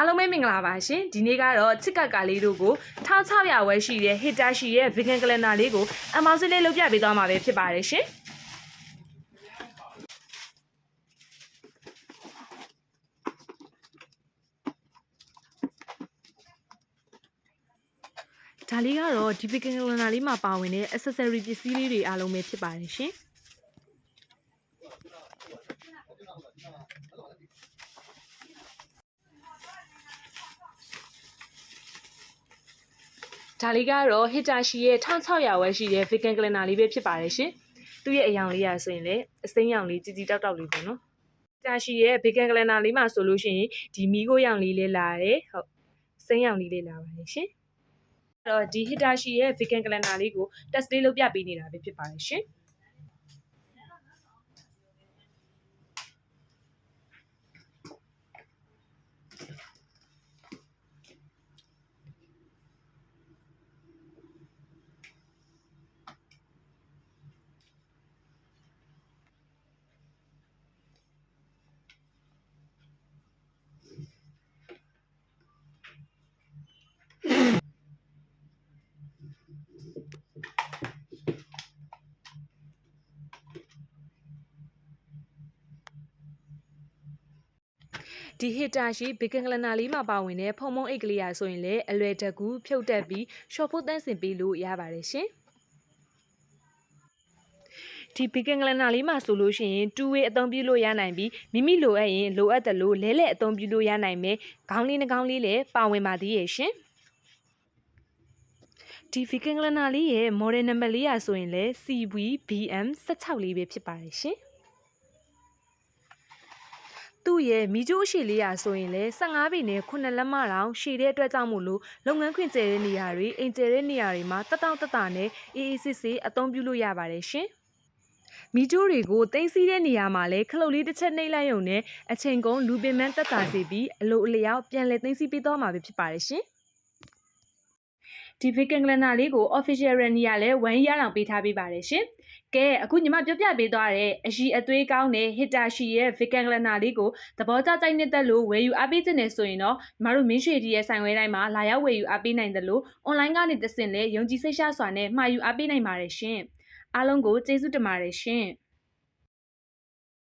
အားလုံးပဲမင်္ဂလာပါရှင်ဒီနေ့ကတော့ချစ်ကပ်ကာလေးတို့ကို1600ဝယ်ရှိတဲ့ hitter ရှိရဲ့ vegan calendar လေးကိုအမောင်စလေးလုပ်ပြပေးသွားမှာပဲဖြစ်ပါတယ်ရှင်ဒါလေးကတော့ဒီ vegan calendar လေးမှာပါဝင်တဲ့ accessory ပစ္စည်းလေးတွေအားလုံးပဲဖြစ်ပါတယ်ရှင် ဒါလေးကတော့ hitter ရှိရဲ့1600ဝယ်ရှိတဲ့ vegan calendar လေးပဲဖြစ်ပါတယ်ရှင်သူ့ရဲ့အယောင်လေးရဆိုရင်လည်းအစိမ်းရောင်လေးជីជីတောက်တောက်လေးပေါ့နော် hitter ရှိရဲ့ vegan calendar လေးမှာဆိုလို့ရှိရင်ဒီမီးခိုးရောင်လေးလေးလာတယ်ဟုတ်စိမ်းရောင်လေးလေးလာပါတယ်ရှင်အဲ့တော့ဒီ hitter ရှိရဲ့ vegan calendar လေးကို test လေးလုပ်ပြပေးနေတာပဲဖြစ်ပါတယ်ရှင် ဒီ hitter ရှိ bacon calendar လေးမှာပါဝင်တဲ့ဖုံမုံအိတ်ကလေးရာဆိုရင်လည်းအလွယ်တကူဖြုတ်တက်ပြီး short ဖို့တန်းစင်ပေးလို့ရပါတယ်ရှင်ဒီ bacon calendar လေးမှာဆိုလို့ရှိရင် two way အသုံးပြုလို့ရနိုင်ပြီးမိမိလိုအပ်ရင်လိုအပ်တယ်လို့လဲလဲအသုံးပြုလို့ရနိုင်မယ်ခေါင်းလေးနှကောင်းလေးလည်းပါဝင်ပါသေးရဲ့ရှင် ဒီ vegan calendar လေးရဲ့ model number လေးရာဆိုရင်လည်း CVBM 16လေးပဲဖြစ်ပါတယ်ရှင်သူ့ရဲ့မိကျိုးအရှိလေးရာဆိုရင်လည်း15ပေနဲ့9လက်မတောင်ရှည်တဲ့အတွက်ကြောင့်မို့လို့လုပ်ငန်းခွင်ကျဲတဲ့နေရာတွေအိမ်ကျဲတဲ့နေရာတွေမှာတက်တောင့်တက်တာနဲ့အေးအေးဆေးဆေးအသုံးပြုလို့ရပါတယ်ရှင်မီတိုးတွေကိုတင်စီတဲ့နေရာမှာလဲခလုတ်လေးတစ်ချက်နှိပ်လိုက်ရုံနဲ့အချိန်ကုန်လူပင်မန်းတက်တာစေပြီးအလိုအလျောက်ပြန်လည်တင်စီပေးသွားမှာပဲဖြစ်ပါတယ်ရှင် ဒီ vegan calendar လေးကို official rani ကလည်း1 year လောက်ပေးထားပေးပါတယ်ရှင်။ကဲအခုညီမပြောပြပေးသွားတဲ့အရှိအသွေးကောင်းတဲ့ hitter ရှိရဲ့ vegan calendar လေးကိုသဘောကျကြိုက်နေတဲ့လို့ဝယ်ယူအားပေးခြင်းနဲ့ဆိုရင်တော့ညီမတို့မင်းရွှေဒီရဲ့ဆိုင်ဝဲတိုင်းမှာလာရောက်ဝယ်ယူအားပေးနိုင်တယ်လို့ online ကနေတဆင့်လဲယုံကြည်စိတ်ရှစွာနဲ့မှာယူအားပေးနိုင်ပါတယ်ရှင်။အားလုံးကိုကျေးဇူးတင်ပါတယ်ရှင်။